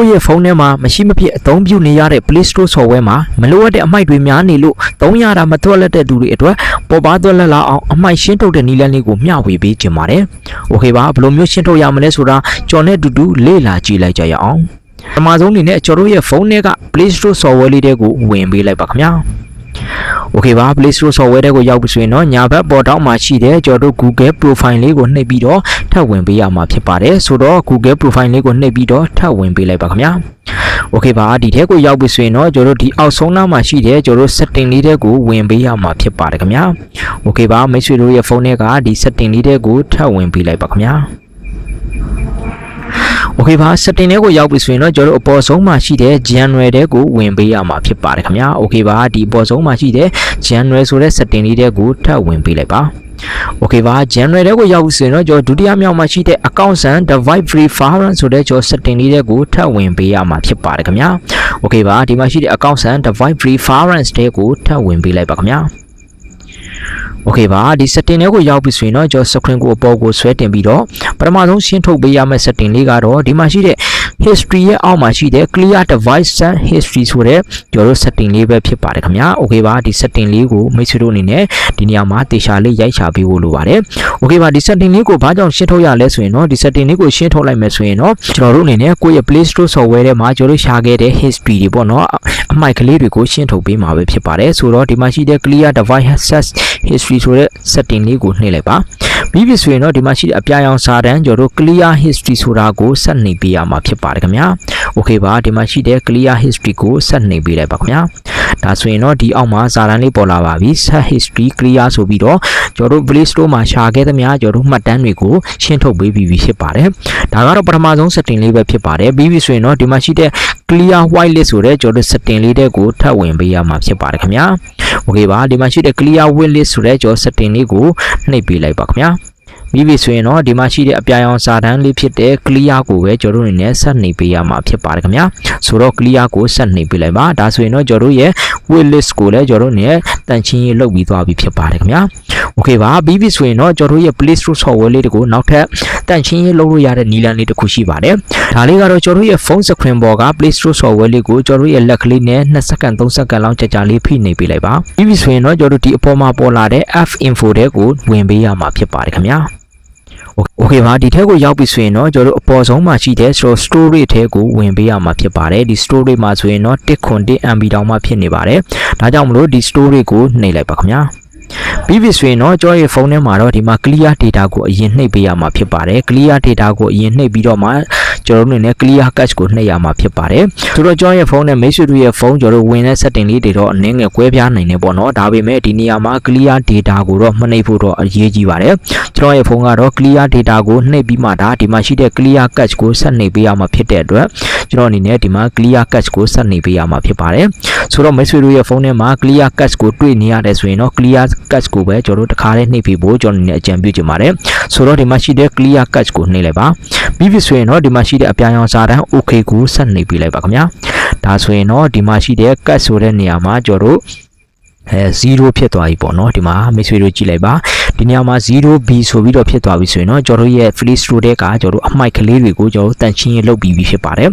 ကိုယ့်ရဲ့ဖုန်းထဲမှာမရှိမဖြစ်အသုံးပြုနေရတဲ့ Play Store software မှာမလိုအပ်တဲ့အမိုက်တွေများနေလို့သုံးရတာမသွက်လက်တဲ့သူတွေအတွက်ပေါ်ပါသွက်လက်လာအောင်အမိုက်ရှင်းထုတ်တဲ့နည်းလမ်းလေးကိုမျှဝေပေးခြင်းပါတယ်။ Okay ပါဘယ်လိုမျိုးရှင်းထုတ်ရမလဲဆိုတာကျွန်တော်နဲ့အတူတူလေ့လာကြည့်လိုက်ကြရအောင်။ပထမဆုံးအနေနဲ့ကျွန်တော်ရဲ့ဖုန်းထဲက Play Store software လေးတွေကိုဝင်ပေးလိုက်ပါခင်ဗျာ။ Okay ပါ Play Store software တွေကိုရောက်ပြီဆိုရင်တော့ညာဘက်ပေါ်တောက်မှာရှိတဲ့ကျွန်တော်တို့ Google profile လေးကိုနှိပ်ပြီးတော့ထပ်ဝင်ပေးရမှာဖြစ်ပါတယ်ဆိုတော့ Google profile လေးကိုနှိပ်ပြီးတော့ထပ်ဝင်ပေးလိုက်ပါခင်ဗျာ Okay ပါဒီထဲကိုရောက်ပြီဆိုရင်တော့ကျွန်တော်တို့ဒီအောက်ဆုံးနားမှာရှိတဲ့ကျွန်တော်တို့ setting လေးတွေကိုဝင်ပေးရမှာဖြစ်ပါတယ်ခင်ဗျာ Okay ပါမိတ်ဆွေတို့ရဲ့ဖုန်းထဲကဒီ setting လေးတွေကိုထပ်ဝင်ပေးလိုက်ပါခင်ဗျာ โอเคပါ setting တွေကိုရောက်ပြီဆိုရင်တော့ကျွန်တော်တို့အပေါ်ဆုံးမှာရှိတဲ့ January တဲ့ကိုဝင်ပေးရမှာဖြစ်ပါတယ်ခင်ဗျာโอเคပါဒီအပေါ်ဆုံးမှာရှိတဲ့ January ဆိုတဲ့ setting လေးတွေကိုထပ်ဝင်ပေးလိုက်ပါโอเคပါ January တဲ့ကိုရောက်ပြီဆိုရင်တော့ကျွန်တော်ဒုတိယမြောက်မှာရှိတဲ့ account and device free forum ဆိုတဲ့ကျွန်တော် setting လေးတွေကိုထပ်ဝင်ပေးရမှာဖြစ်ပါတယ်ခင်ဗျာโอเคပါဒီမှာရှိတဲ့ account and device free forum တဲ့ကိုထပ်ဝင်ပေးလိုက်ပါခင်ဗျာ โอเคပါဒီ setting တွေကိုရောက်ပြီဆိုရင်တော့ကျွန်တော် screen ကိုအပေါ်ကိုဆွဲတင်ပြီးတော့ပထမဆုံးရှင်းထုတ်ပေးရမယ့် setting လေးကတော့ဒီမှာရှိတဲ့ history ရဲ့အောက်မှာရှိတဲ့ clear device and history ဆိုတဲ့ကျွန်တော်တို့ setting လေးပဲဖြစ်ပါတယ်ခင်ဗျာ okay ပါဒီ setting လေးကိုမိတ်ဆွေတို့အနေနဲ့ဒီနေရာမှာတေချာလေးရိုက်ချပေးဖို့လိုပါတယ် okay ပါဒီ setting လေးကိုဘာကြောင့်ရှင်းထုတ်ရလဲဆိုရင်တော့ဒီ setting လေးကိုရှင်းထုတ်လိုက်မယ်ဆိုရင်တော့ကျွန်တော်တို့အနေနဲ့ကိုယ့်ရဲ့ Play Store software ထဲမှာကျွန်တော်တို့ရှာခဲ့တဲ့ history တွေပေါ့နော်အမိုက်ကလေးတွေကိုရှင်းထုတ်ပေးမှာပဲဖြစ်ပါတယ်ဆိုတော့ဒီမှာရှိတဲ့ clear device access history ဆိုတဲ့ setting လေးကိုနှိပ်လိုက်ပါပြီးပြီဆိုရင်တော့ဒီမှာရှိတဲ့အပြာရောင်စာတန်းကျွန်တော်တို့ clear history ဆိုတာကိုဆက်နေပေးရမှာဖြစ်ပါတယ်ခင်ဗျာ okay ပါဒီမှာရှိတဲ့ clear history ကိုဆက်နှိပ်ပေးလိုက်ပါခင်ဗျာဒါဆိုရင်တော့ဒီအောက်မှာစာတန်းလေးပေါ်လာပါပြီ set history clear ဆိုပြီးတော့ကျွန်တော်တို့ Play Store မှာရှာခဲ့သမျှကျွန်တော်တို့မှတ်တမ်းတွေကိုရှင်းထုတ်ပေးပြီးပြီဖြစ်ပါတယ်ဒါကတော့ပထမဆုံး setting လေးပဲဖြစ်ပါတယ်ပြီးပြီဆိုရင်တော့ဒီမှာရှိတဲ့ clear white list ဆိုတဲ့ကျွန်တော်တို့ setting လေးတဲ့ကိုထပ်ဝင်ပေးရမှာဖြစ်ပါတယ်ခင်ဗျာ okay ပါဒီမှာရှိတဲ့ clear white list ဆိုတဲ့ကျွန်တော် setting လေးကိုနှိပ်ပေးလိုက်ပါခင်ဗျာ ပြီးပြီဆိုရင်တော့ဒီမှာရှိတဲ့အပြာရောင်စာတန်းလေးဖြစ်တဲ့ clear ကိုပဲကျွန်တော်တို့အနေနဲ့ဆက်နှိပ်ပေးရမှာဖြစ်ပါတယ်ခင်ဗျာဆိုတော့ clear ကိုဆက်နှိပ်ပေးလိုက်ပါဒါဆိုရင်တော့ကျွန်တော်တို့ရဲ့ wait list ကိုလည်းကျွန်တော်တို့အနေနဲ့တန်ချင်းရေးလုပ်ပြီးသွားပြီဖြစ်ပါတယ်ခင်ဗျာ okay ပါပြီးပြီဆိုရင်တော့ကျွန်တော်တို့ရဲ့ Play Store software လေးတကိုနောက်ထပ်တန်ချင်းရေးလုပ်လို့ရတဲ့နည်းလမ်းလေးတစ်ခုရှိပါတယ်ဒါလေးကတော့ကျွန်တော်တို့ရဲ့ phone screen ပေါ်က Play Store software လေးကိုကျွန်တော်တို့ရဲ့လက်ကလေးနဲ့2စက္ကန့်3စက္ကန့်လောက်ကြာကြာလေးဖိနေပေးလိုက်ပါပြီးပြီဆိုရင်တော့ကျွန်တော်တို့ဒီအပေါ်မှာပေါ်လာတဲ့ F info တဲ့ကိုဝင်ပေးရမှာဖြစ်ပါတယ်ခင်ဗျာ Okay ပါဒီထက်ကိုရောက်ပြီဆိုရင်တော့ကျွန်တော်တို့အပေါ်ဆုံးမှာရှိတဲ့ store storage ထဲကိုဝင်ပေးရမှာဖြစ်ပါတယ်ဒီ storage မှာဆိုရင်တော့1.1 MB တောင်မှဖြစ်နေပါတယ်ဒါကြောင့်မလို့ဒီ storage ကိုနှိပ်လိုက်ပါခင်ဗျာပြီးပြီဆိုရင်တော့ကျွန်တော်ရဲ့ဖုန်းထဲမှာတော့ဒီမှာ clear data ကိုအရင်နှိပ်ပေးရမှာဖြစ်ပါတယ် clear data ကိုအရင်နှိပ်ပြီးတော့မှ ကျွန်တော်တို့အနေနဲ့ clear cache ကိုနှိပ်ရမှာဖြစ်ပါတယ်ဆိုတော့ကျွန်တော်ရဲ့ဖုန်းနဲ့မိတ်ဆွေတို့ရဲ့ဖုန်းကျွန်တော်တို့ဝင်တဲ့ setting လေးတွေတော့အနည်းငယ်ကွဲပြားနိုင်နေပေါ့နော်ဒါပေမဲ့ဒီနေရာမှာ clear data ကိုတော့မနှိပ်ဖို့တော့အရေးကြီးပါတယ်ကျွန်တော်ရဲ့ဖုန်းကတော့ clear data ကိုနှိပ်ပြီးမှဒါဒီမှာရှိတဲ့ clear cache ကိုဆက်နှိပ်ပေးရမှာဖြစ်တဲ့အတွက်ကျွန်တော်အနေနဲ့ဒီမှာ clear cache ကိုဆက်နှိပ်ပေးရမှာဖြစ်ပါတယ်ဆိုတော့မိတ်ဆွေတို့ရဲ့ဖုန်းထဲမှာ clear cache ကိုတွေ့နေရတယ်ဆိုရင်တော့ clear cache ကိုပဲကျွန်တော်တို့တစ်ခါလေးနှိပ်ပြီးဖို့ကျွန်တော်အနေနဲ့အကြံပြုချင်ပါတယ် ဆိုတော့ဒီမှာရှိတဲ့ clear cache ကိုနှိပ်လိုက်ပါပြီးပြီဆိုရင်တော့ဒီမှာရှိတဲ့အပြာရောင်စာတန်း okay ကိုဆက်နှိပ်ပေးလိုက်ပါခင်ဗျာဒါဆိုရင်တော့ဒီမှာရှိတဲ့ cache ဆိုတဲ့နေရာမှာကျွန်တော်တို့ အဲ0ဖြစ်သွားပြီပေါ့နော်ဒီမှာမိတ်ဆွေတို့ကြည့်လိုက်ပါဒီနေရာမှာ 0b ဆိုပြီးတော့ဖြစ်သွားပြီဆိုရင်တော့ကျွန်တော်တို့ရဲ့ free store တဲ့ကကျွန်တော်တို့အမိုက်ကလေးတွေကိုကျွန်တော်တို့တန်ချင်းရေးလုပ်ပြီးပြီဖြစ်ပါတယ်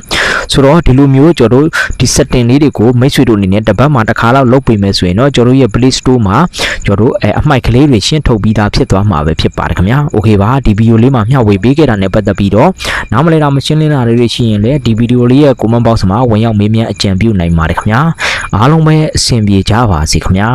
ဆိုတော့ဒီလိုမျိုးကျွန်တော်တို့ဒီ setting လေးတွေကိုမိတ်ဆွေတို့အနေနဲ့တစ်ပတ်မှာတစ်ခါလောက်လုပ်ပေးမယ်ဆိုရင်တော့ကျွန်တော်တို့ရဲ့ play store မှာကျွန်တော်တို့အဲအမိုက်ကလေးတွေရှင်းထုတ်ပြီးသားဖြစ်သွားမှာပဲဖြစ်ပါတယ်ခင်ဗျာ okay ပါဒီဗီဒီယိုလေးမှာမျှဝေပေးခဲ့တာနဲ့ပတ်သက်ပြီးတော့နားမလည်တာမရှင်းလင်းတာတွေရှိရင်လည်းဒီဗီဒီယိုလေးရဲ့ comment box မှာဝင်ရောက်မေးမြန်းအကြံပြုနိုင်ပါတယ်ခင်ဗျာ အားလုံးပဲအဆင်ပြေကြပါစေခင်ဗျာ